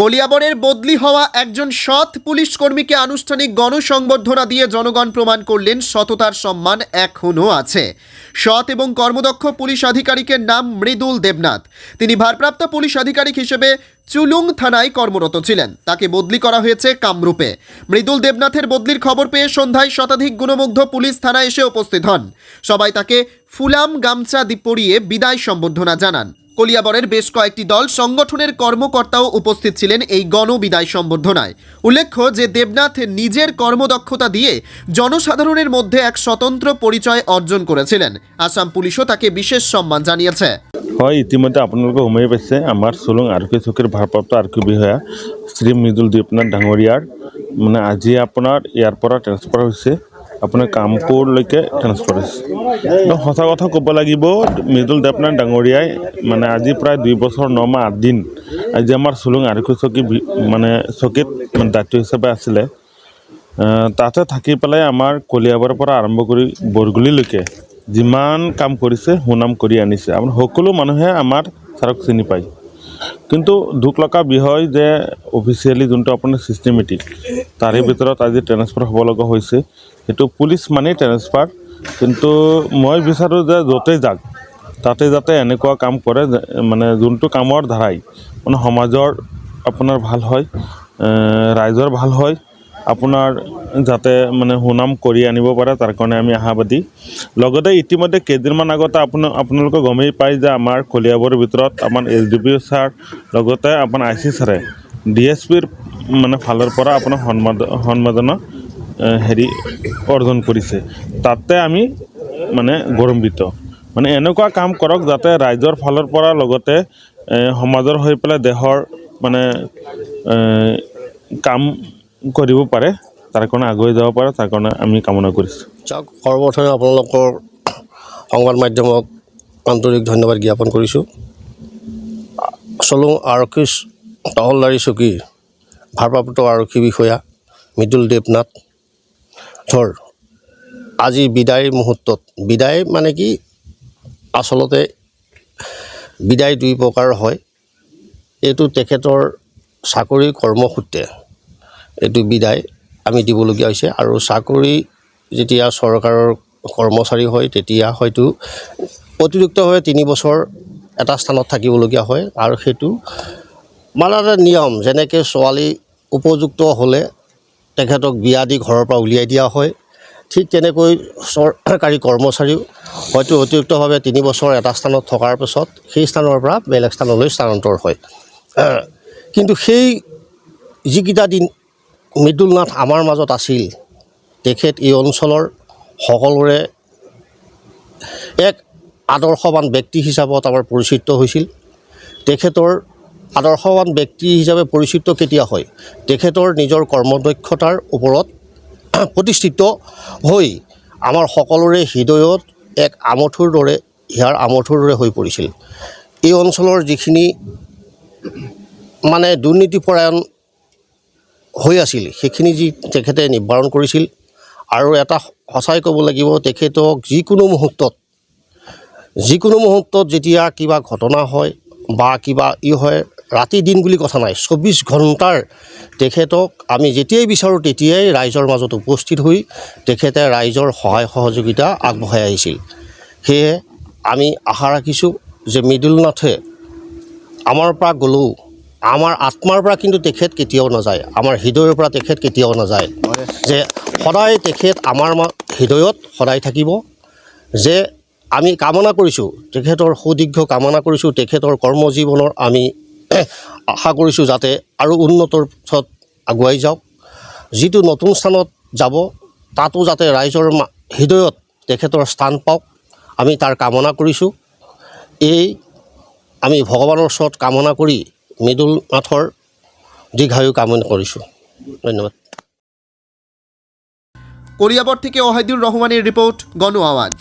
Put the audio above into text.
কলিয়াবরের বদলি হওয়া একজন সৎ পুলিশ কর্মীকে আনুষ্ঠানিক গণসংবর্ধনা দিয়ে জনগণ প্রমাণ করলেন সততার সম্মান এখনও আছে। সৎ এবং কর্মদক্ষ পুলিশ আধিকারিকের নাম মৃদুল দেবনাথ। তিনি ভারপ্রাপ্ত পুলিশ আধিকারিক হিসেবে চুলুং থানায় কর্মরত ছিলেন। তাকে বদলি করা হয়েছে কামরূপে। মৃদুল দেবনাথের বদলির খবর পেয়ে সন্ধ্যায় শতাধিক গুণমুগ্ধ পুলিশ থানায় এসে উপস্থিত হন। সবাই তাকে ফুলাম গামছা পরিয়ে বিদায় সম্বর্ধনা জানান। কলিয়াবরের বেশ কয়েকটি দল সংগঠনের কর্মকর্তাও উপস্থিত ছিলেন এই গণবিদায় সম্বর্ধনায়। উল্লেখ্য যে দেবনাথ নিজের কর্মদক্ষতা দিয়ে জনসাধারণের মধ্যে এক স্বতন্ত্র পরিচয় অর্জন করেছিলেন। আসাম পুলিশও তাকে বিশেষ সম্মান জানিয়েছে। হয়, ইতিমধ্যে আপোনালোকে গমেই পাইছে। আমাৰ চুলুং আৰক্ষী চকীৰ ভাৰপ্ৰাপ্ত আৰক্ষী বিষয়া শ্ৰী মৃদুল দেৱনাথ ডাঙৰীয়াৰ। মানে আজি আপোনাৰ ইয়াৰ পৰা হৈছে। আপোনাৰ কামপুৰলৈকে ট্ৰেন্সফাৰ হৈছে। সঁচা কথা ক'ব লাগিব, মৃদুল দেৱনাথ ডাঙৰীয়াই মানে আজি প্ৰায় দুই বছৰ ন মাহ আঠ দিন আজি আমাৰ চুলুং আৰক্ষী চকী মানে চকীত মানে দায়িত্ব হিচাপে আছিলে। তাতে থাকি পেলাই আমাৰ কলিয়াবৰৰ পৰা আৰম্ভ কৰি বৰগুলিলৈকে যিমান কাম কৰিছে, সুনাম কৰি আনিছে। আমাৰ সকলো মানুহে আমাৰ ছাৰক চিনি পায়। কিন্তু দুখ লগা বিষয় যে অফিচিয়েলি যোনটো আপোনাৰ ছিষ্টেমেটিক তাৰে ভিতৰত আজি ট্ৰেন্সফাৰ হ'ব লগা হৈছে। সেইটো পুলিচ মানেই ট্ৰেন্সফাৰ কিন্তু মই বিচাৰোঁ যে য'তেই যাওক, তাতে যাতে এনেকুৱা কাম কৰে মানে যোনটো কামৰ ধাৰাই মানে সমাজৰ আপোনাৰ ভালো হয় ৰাইজৰ ভালো হয় আপোনাৰ যাতে মানে সুনাম কৰি আনিব পাৰে, তাৰ কাৰণে আমি আশাবাদী। লগতে ইতিমধ্যে কেইদিনমান আগতে আপোনাৰ আপোনালোকে গমেই পায় যে আমাৰ কলিয়াবৰৰ ভিতৰত আমাৰ এছ ডি পি ছাৰ, লগতে আপোনাৰ আই চি ছাৰে, ডি এছ পিৰ মানে ফালৰ পৰা আপোনাৰ সন্মান সন্মাদনা হেৰি অৰ্জন কৰিছে। তাতে আমি মানে গৌৰৱান্বিত। মানে এনেকুৱা কাম কৰক যাতে ৰাইজৰ ফালৰ পৰা লগতে সমাজৰ হৈ পেলাই দেশৰ মানে কাম কৰিব পাৰে, তাৰ কাৰণে আগুৱাই যাব পাৰে, তাৰ কাৰণে আমি কামনা কৰিছোঁ। চাওক সৰ্বপ্ৰথমে আপোনালোকৰ সংবাদ মাধ্যমক আন্তৰিক ধন্যবাদ জ্ঞাপন কৰিছোঁ। চলুং আৰক্ষী তহলদাৰী চকীৰ ভাৰপ্ৰাপ্ত আৰক্ষী বিষয়া মৃদুল দেৱনাথ ধৰ। আজি বিদায় মুহূৰ্তত, বিদায় মানে কি? আচলতে বিদায় দুই প্ৰকাৰৰ হয়। এইটো তেখেতৰ চাকৰি কৰ্মসূত্ৰে। এইটো বিদায় আমি দিবলগীয়া হৈছে। আৰু চাকৰি যেতিয়া চৰকাৰৰ কৰ্মচাৰী হয়, তেতিয়া হয়তো অতিৰিক্তভাৱে তিনি বছৰ এটা স্থানত থাকিবলগীয়া হয়। আৰু সেইটো মানে এটা নিয়ম, যেনেকৈ ছোৱালী উপযুক্ত হ'লে তেখেতক বিয়া দি ঘৰৰ পৰা উলিয়াই দিয়া হয়। ঠিক তেনেকৈ চৰকাৰী কৰ্মচাৰীও হয়তো অতিৰিক্তভাৱে তিনি বছৰ এটা স্থানত থকাৰ পিছত সেই স্থানৰ পৰা বেলেগ স্থানলৈ স্থানান্তৰ হয়। কিন্তু সেই যিকেইটা দিন মৃদুল নাথ আমাৰ মাজত আছিল। তেখেত এই অঞ্চলৰ সকলোৰে এক আদৰ্শৱান ব্যক্তি হিচাপত আমাৰ পৰিচিত হৈছিল। তেখেতৰ আদৰ্শৱান ব্যক্তি হিচাপে পৰিচিত কেতিয়া হয়? তেখেতৰ নিজৰ কৰ্মদক্ষতাৰ ওপৰত প্ৰতিষ্ঠিত হৈ আমাৰ সকলোৰে হৃদয়ত এক আমঠুৰ দৰে হিয়াৰ আমঠুৰ দৰে হৈ পৰিছিল। এই অঞ্চলৰ যিখিনি মানে দুৰ্নীতিপৰায়ণ হৈ আছিল সেইখিনি যি তেখেতে নিবাৰণ কৰিছিল আৰু এটা সঁচাই ক'ব লাগিব তেখেতক যিকোনো মুহূৰ্তত যিকোনো মুহূৰ্তত যেতিয়া কিবা ঘটনা হয় বা কিবা ই হয় ৰাতি দিন বুলি কথা নাই চৌবিছ ঘণ্টাৰ তেখেতক আমি যেতিয়াই বিচাৰোঁ তেতিয়াই ৰাইজৰ মাজত উপস্থিত হৈ তেখেতে ৰাইজৰ সহায় সহযোগিতা আগবঢ়াই আহিছিল। সেয়ে আমি আশা ৰাখিছোঁ যে মৃদুল নাথে আমাৰ পৰা গ'লেও আমাৰ আত্মাৰ পৰা কিন্তু তেখেত কেতিয়াও নাযায় আমাৰ হৃদয়ৰ পৰা তেখেত কেতিয়াও নাযায়। যে সদায় তেখেত আমাৰ মা- হৃদয়ত সদায় থাকিব যে আমি কামনা কৰিছোঁ তেখেতৰ সুদীৰ্ঘ কামনা কৰিছোঁ তেখেতৰ কৰ্মজীৱনৰ আমি আশা কৰিছোঁ যাতে আৰু উন্নতৰ পথত আগুৱাই যাওক। যিটো নতুন স্থানত যাব তাতো যাতে ৰাইজৰ মা- হৃদয়ত তেখেতৰ স্থান পাওক আমি তাৰ কামনা কৰিছোঁ। এই আমি ভগৱানৰ ওচৰত কামনা কৰি মৃদুল নাথৰ দীৰ্ঘায়ু কামনা কৰিছোঁ। ধন্যবাদ। কলিয়াবর থেকে ওহাইদুর রহমানের রিপোর্ট গণ আওয়াজ